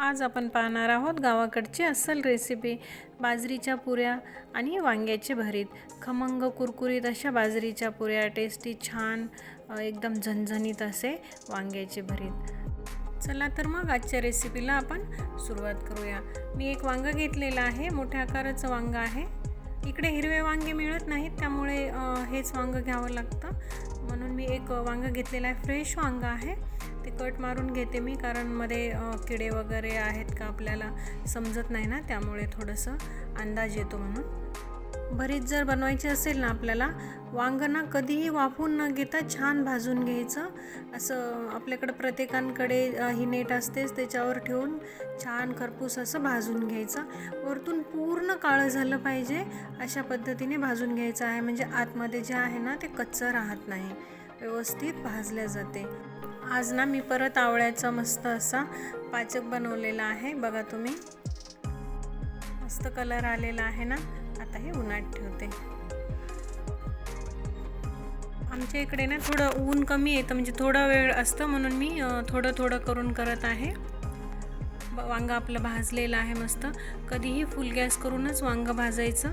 आज आपण पाहणार आहोत गावाकडची अस्सल रेसिपी बाजरीच्या पुऱ्या आणि वांग्याचे भरीत. खमंग कुरकुरीत अशा बाजरीच्या पुऱ्या. टेस्टी छान एकदम झणझणीत असे वांग्याचे भरीत. चला तर मग आजच्या रेसिपीला आपण सुरुवात करूया. मी एक वांगं घेतलेलं आहे. मोठ्या आकाराचं वांगं आहे. इकडे हिरवे वांगे मिळत नाहीत त्यामुळे हेच वांगं घ्यावं लागतं. म्हणून मी एक वांगं घेतलेलं आहे फ्रेश वांगं आहे. ते कट मारून घेते मी कारण मध्ये किडे वगैरे आहेत का आपल्याला समजत नाही ना त्यामुळे थोडंसं अंदाज येतो म्हणून. भरीत जर बनवायचे असेल ना आपल्याला वांगणा कधीही वाफवून न घेता छान भाजून घ्यायचं. असं आपल्याकडं प्रत्येकांकडे ही नेट असतेच त्याच्यावर ठेवून छान खरपूस असं भाजून घ्यायचं. वरतून पूर्ण काळं झालं पाहिजे अशा पद्धतीने भाजून घ्यायचं आहे. म्हणजे आतमध्ये जे आहे ना ते कच्चं राहत नाही. व्यवस्थित भाजल्या जाते. आज ना मी परत आवळ्याचा मस्त असा पाचक बनवलेला आहे. बघा तुम्ही. मस्त कलर आलेला आहे ना. आता हे उन्हात ठेवते. आमच्या इकडे ना थोडं ऊन कमी येतं म्हणजे थोडा वेळ असतं म्हणून मी थोडं थोडं करून करत आहे. ब- वांगं आपलं भाजलेलं आहे मस्त. कधीही फुल गॅस करूनच वांगं भाजायचं.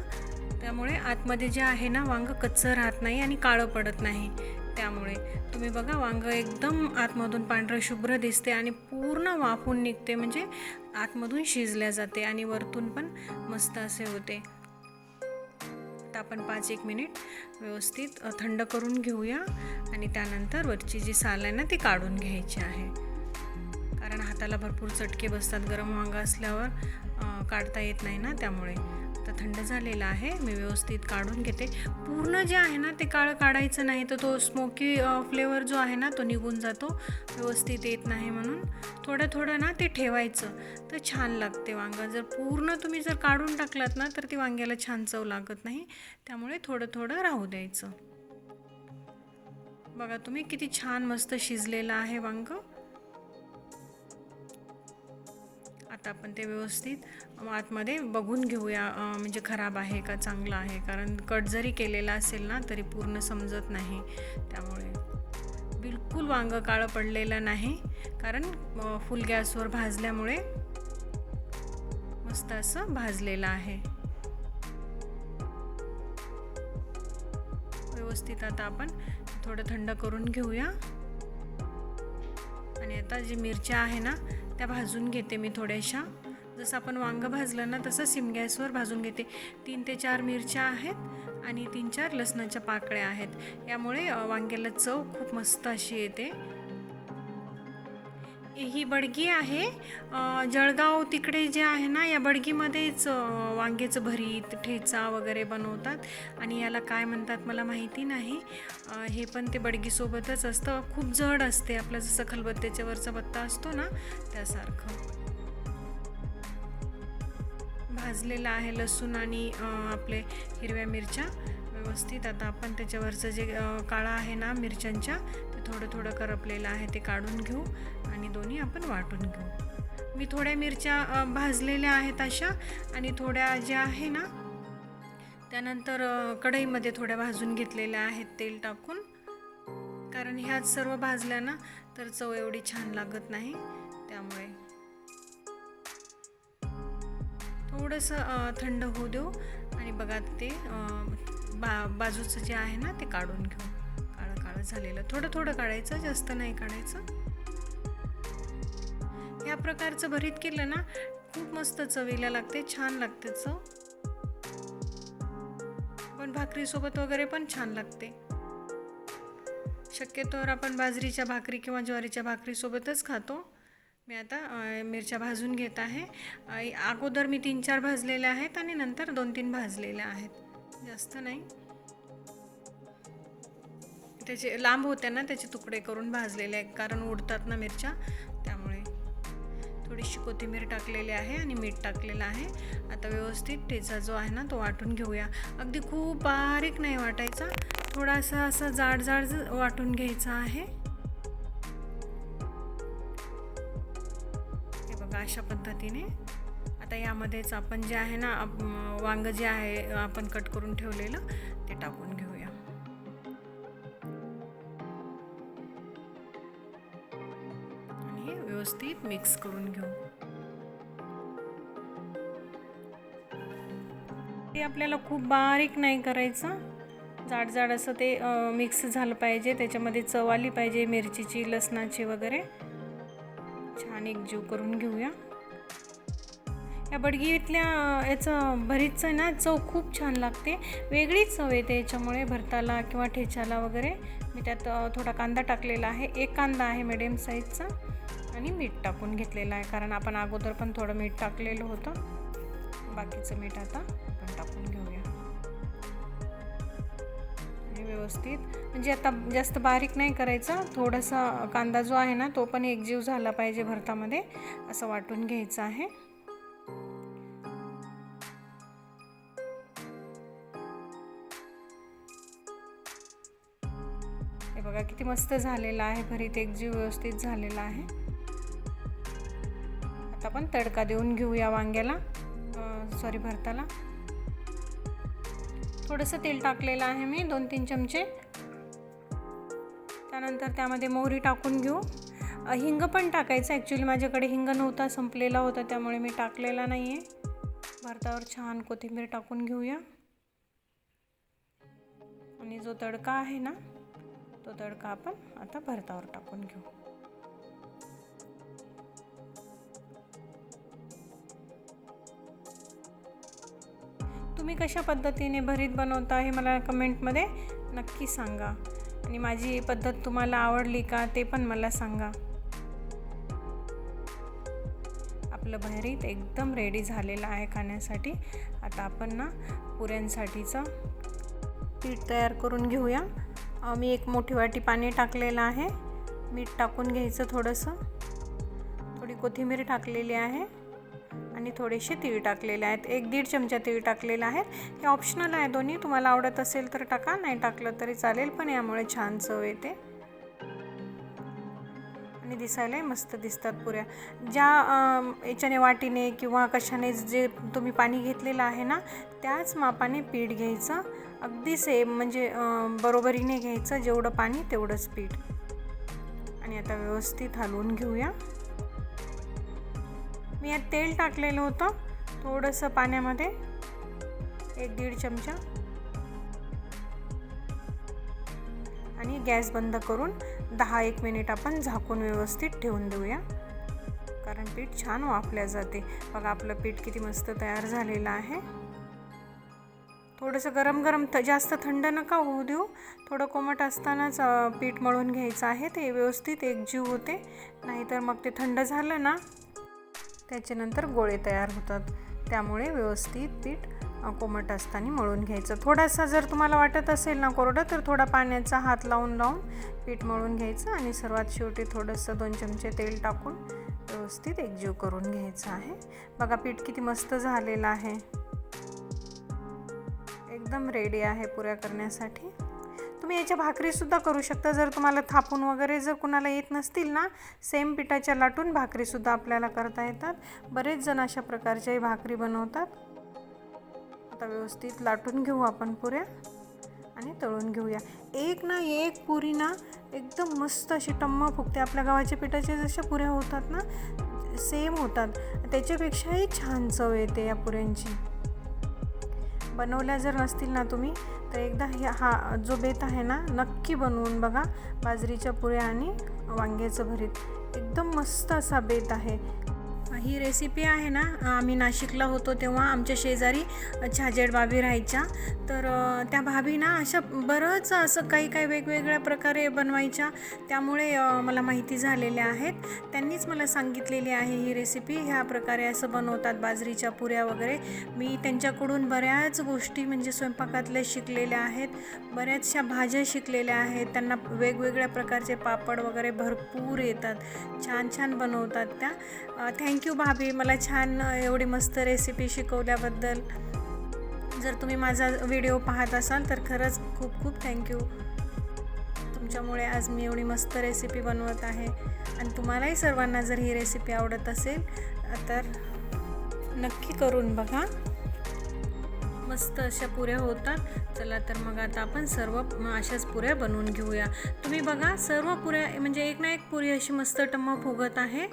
त्यामुळे आतमध्ये जे आहे ना वांगं कच्चं राहत नाही आणि काळं पडत नाही. त्यामुळे तुम्ही बघा वांगं एकदम आतमधून पांढरं शुभ्र दिसते आणि पूर्ण वाफून निघते म्हणजे आतमधून शिजल्या जाते आणि वरतून पण मस्त असे होते. आता आपण पाच एक मिनिट व्यवस्थित थंड करून घेऊया आणि त्यानंतर वरची जी साल आहे ना ती काढून घ्यायची आहे. कारण हाताला भरपूर चटके बसतात गरम वांगा असल्यावर काढता येत नाही ना त्यामुळे. आता थंड झालेला आहे. मी व्यवस्थित काढून घेते. पूर्ण जे आहे ना ते काळं काढायचं नाही. तर तो स्मोकी फ्लेवर जो आहे ना तो निघून जातो. व्यवस्थित येत नाही म्हणून. थोडं थोडं ना ते ठेवायचं. तर छान लागते वांगं. जर पूर्ण तुम्ही जर काढून टाकलात ना तर ती वांग्याला छान चव लागत नाही. त्यामुळे थोडं थोडं राहू द्यायचं. बघा तुम्ही किती छान मस्त शिजलेलं आहे वांगं. आता आपण ते व्यवस्थित आतमध्ये बघून घेऊया म्हणजे खराब आहे का चांगलं आहे. कारण कट जरी केलेला असेल ना तरी पूर्ण समजत नाही. त्यामुळे बिलकुल वांगं काळं पडलेलं नाही. कारण फुल गॅसवर भाजल्यामुळे मस्त असं भाजलेलं आहे. व्यवस्थित आता आपण थोडं थंड करून घेऊया. आणि आता जी मिरच्या आहे ना त्या भाजून घेते मी थोड्याशा. जसं आपण वांगं भाजलं ना तसं सिम गॅसवर भाजून घेते. तीन ते चार मिरच्या आहेत आणि तीन चार लसणाच्या पाकळ्या आहेत. यामुळे वांग्याला चव खूप मस्त अशी येते. ही बडगी आहे. जळगाव तिकडे जे आहे ना या बडगीमध्येच वांगेचं वांग्याचं भरीत ठेचा वगैरे बनवतात. आणि याला काय म्हणतात मला माहिती नाही. हे पण ते बडगीसोबतच असतं. खूप जड असते आपलं जसं खलबत्त्याच्या वरचा बत्ता असतो ना त्यासारखं. भाजलेलं आहे लसूण आणि आपले हिरव्या मिरच्या. व्यवस्थित आता आपण त्याच्यावरचं जे काळा आहे ना मिरच्यांच्या ते थोडं थोडं करपलेलं आहे ते काढून घेऊ. आणि दोन्ही आपण वाटून घेऊ. मी थोड्या मिरच्या भाजलेल्या आहेत अशा आणि थोड्या ज्या आहे ना त्यानंतर कढईमध्ये थोड्या भाजून घेतलेल्या आहेत तेल टाकून. कारण ह्याच सर्व भाजल्या ना तर चव एवढी छान लागत नाही. त्यामुळे थोडंसं थंड होऊ देऊ आणि बघा ते बा बाजूचं जे आहे ना ते काढून घेऊ. काळं काळं झालेलं. थोडं थोडं काढायचं जास्त नाही काढायचं. ह्या प्रकारचं भरीत केलं ना खूप मस्त चवीला लागते छान लागते चव. पण भाकरीसोबत वगैरे पण छान लागते. शक्यतोवर आपण बाजरीच्या भाकरी किंवा ज्वारीच्या भाकरीसोबतच खातो. मी आता मिरच्या भाजून घेत आहे. अगोदर मी तीन चार भाजलेल्या आहेत आणि नंतर दोन तीन भाजलेल्या आहेत. जास्त नाही. त्याचे लांब होत्या ना त्याचे तुकडे करून भाजलेले आहेत. कारण उडतात ना मिरच्या त्यामुळे थोडीशी कोथिंबीर टाकलेली आहे आणि मीठ टाकलेलं आहे. आता व्यवस्थित ठेचा जो आहे ना तो वाटून घेऊया. अगदी खूप बारीक नाही वाटायचा. थोडासा असा जाड जाड वाटून घ्यायचा आहे. हे बघा अशा पद्धतीने. आता यामध्येच आपण जे आहे ना आप- वांगं जे आहे आपण कट करून ठेवलेलं ते टाकून घेऊया. व्यवस्थित मिक्स करून घेऊ. ते आपल्याला खूप बारीक नाही करायचं. जाड जाड असं ते मिक्स झालं पाहिजे. त्याच्यामध्ये चव आली पाहिजे मिरचीची लसणाची वगैरे. छान एक जीव करून घेऊया. या बडगी इथल्या याचं भरीतचं ना चव खूप छान लागते. वेगळीच चव येते याच्यामुळे भरताला किंवा ठेच्याला वगैरे. मी त्यात थोडा कांदा टाकलेला आहे. एक कांदा आहे मिडियम साईजचा आणि मीठ टाकून घेतलेलं आहे कारण आपण अगोदर पण थोडं मीठ टाकलेलं होतं. बाकीचं मीठ आता आपण टाकून घेऊया. आणि व्यवस्थित. म्हणजे आता जास्त बारीक नाही करायचं थोडासा कांदा जो आहे ना तो पण एकजीव झाला पाहिजे भरतामध्ये असं वाटून घ्यायचं आहे. हे बघा किती मस्त झालेलं आहे भरीत एकजीव व्यवस्थित झालेला आहे. आपण तडका देऊन घेऊया वांग्याला. सॉरी भरताला. थोडंसं तेल टाकलेलं आहे मी दोन तीन चमचे. त्यानंतर त्यामध्ये मोहरी टाकून घेऊ. हिंग पण टाकायचं. ॲक्च्युली माझ्याकडे हिंग नव्हता संपलेला होता त्यामुळे मी टाकलेला नाही आहे भरतावर छान कोथिंबीर टाकून घेऊया. आणि जो तडका आहे ना तो तडका आपण आता भरतावर टाकून घेऊ. तुम्ही कशा पद्धतीने भरीत बनवता हे मला कमेंटमध्ये नक्की सांगा. आणि माझी पद्धत तुम्हाला आवडली का ते पण मला सांगा. आपलं भरीत एकदम रेडी झालेलं आहे खाण्यासाठी. आता आपण ना पुऱ्यांसाठीचं पीठ तयार करून घेऊया. मी एक मोठी वाटी पाणी टाकलेलं आहे. मीठ टाकून घ्यायचं थोडंसं. थोडी कोथिंबीर टाकलेली आहे. आणि थोडेसे तीळ टाकलेले आहेत. एक दीड चमचा तीळ टाकलेलं आहेत हे ऑप्शनल आहे दोन्ही. तुम्हाला आवडत असेल तर टाका. नाही टाकलं तरी चालेल पण यामुळे छान चव येते. आणि दिसायलाही मस्त दिसतात पुऱ्या. ज्या याच्याने वाटीने किंवा कशाने जे तुम्ही पाणी घेतलेलं आहे ना त्याच मापाने पीठ घ्यायचं. अगदी सेम म्हणजे बरोबरीने घ्यायचं. जेवढं पाणी तेवढंच पीठ. आणि आता व्यवस्थित हलवून घेऊया. मी यात तेल टाकलेलं होतं थोडंसं पाण्यामध्ये एक दीड चमचा. आणि गॅस बंद करून दहा एक मिनिट आपण झाकून व्यवस्थित ठेवून देऊया. कारण पीठ छान वाफल्या जाते. बघा आपलं पीठ किती मस्त तयार झालेलं आहे. थोडंसं गरम गरम थ जास्त थंड नका होऊ देऊ. थोडं कोमट असतानाच पीठ मळून घ्यायचं आहे. ते व्यवस्थित एकजीव होते. नाहीतर मग ते थंड झालं ना त्याच्यानंतर गोळे तयार होतात. त्यामुळे व्यवस्थित पीठ कोमट असताना मळून घ्यायचं. थोडासा जर तुम्हाला वाटत असेल ना कोरडं तर थोडा पाण्याचा हात लावून लावून पीठ मळून घ्यायचं आणि सर्वात शेवटी थोडंसं दोन चमचे तेल टाकून व्यवस्थित एकजीव करून घ्यायचं आहे. बघा पीठ किती मस्त झालेलं आहे. एकदम रेडी आहे पुऱ्या करण्यासाठी. तुम्ही याच्या भाकरीसुद्धा करू शकता. जर तुम्हाला थापून वगैरे जर कुणाला येत नसतील ना सेम पिठाच्या लाटून भाकरीसुद्धा आपल्याला करता येतात. बरेच जण अशा प्रकारच्याही भाकरी बनवतात. आता व्यवस्थित लाटून घेऊ आपण पुऱ्या आणि तळून घेऊया. एक ना एक पुरी ना एकदम मस्त अशी टम्म फुगते. आपल्या गव्हाच्या पिठाच्या जशा पुऱ्या होतात ना सेम होतात. त्याच्यापेक्षाही छान चव येते या पुऱ्यांची. बनवल्या जर नसतील ना तुम्ही तर एकदा ह्या हा जो बेत आहे ना नक्की बनवून बघा. बाजरीच्या पुऱ्या आणि वांग्याचं भरीत. एकदम मस्त असा बेत आहे. ही रेसिपी आहे ना आम्ही नाशिकला होतो तेव्हा आमच्या शेजारी छाजेड भाभी राहायच्या. तर त्या भाभी ना अशा बरंच असं काही काही वेगवेगळ्या प्रकारे बनवायच्या. त्यामुळे मला माहिती झालेल्या आहेत. त्यांनीच मला सांगितलेली आहे ही रेसिपी ह्या प्रकारे असं बनवतात बाजरीच्या पुऱ्या वगैरे. मी त्यांच्याकडून बऱ्याच गोष्टी म्हणजे स्वयंपाकातल्या शिकलेल्या आहेत. बऱ्याचशा भाज्या शिकलेल्या आहेत. त्यांना वेगवेगळ्या प्रकारचे पापड वगैरे भरपूर येतात. छान छान बनवतात त्या. थँक्यू भाभी मला छान एवढी मस्त रेसिपी शिकवल्याबद्दल. जर तुम्ही माझा व्हिडिओ पाहत असाल तर खरंच खूप खूप थँक्यू. तुमच्यामुळे आज मी एवढी मस्त रेसिपी बनवत आहे. आणि तुम्हालाही सर्वांना जर ही रेसिपी आवडत असेल तर नक्की करून बघा. मस्त अशा पुऱ्या होतात. चला तर मग आता आपण सर्व अशाच पुऱ्या बनवून घेऊया. तुम्ही बघा सर्व पुऱ्या म्हणजे एक ना एक पुरी अशी मस्त टमप फुगत आहे.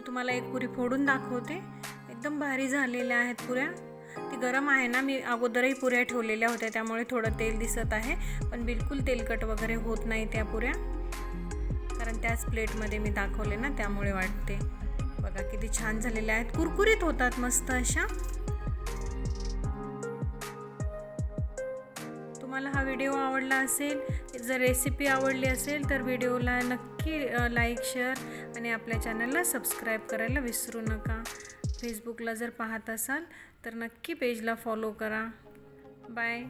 मी तुम्हाला एक पुरी फोडून दाखवते. एकदम भारी झालेल्या आहेत पुऱ्या. ती गरम आहे ना मी अगोदरही पुऱ्या ठेवलेल्या होत्या त्यामुळे थोडं तेल दिसत आहे. पण बिलकुल तेलकट वगैरे होत नाही त्या पुऱ्या. कारण त्याच प्लेटमध्ये मी दाखवले ना त्यामुळे वाटते. बघा किती छान झालेल्या आहेत. कुरकुरीत होतात मस्त अशा. तुम्हाला हा व्हिडिओ आवडला असेल जर रेसिपी आवडली असेल तर व्हिडिओला नक्की लाईक शेअर आणि आपल्या चॅनलला सबस्क्राईब करायला विसरू नका. फेसबुकला जर पाहत असाल तर नक्की पेजला फॉलो करा. बाय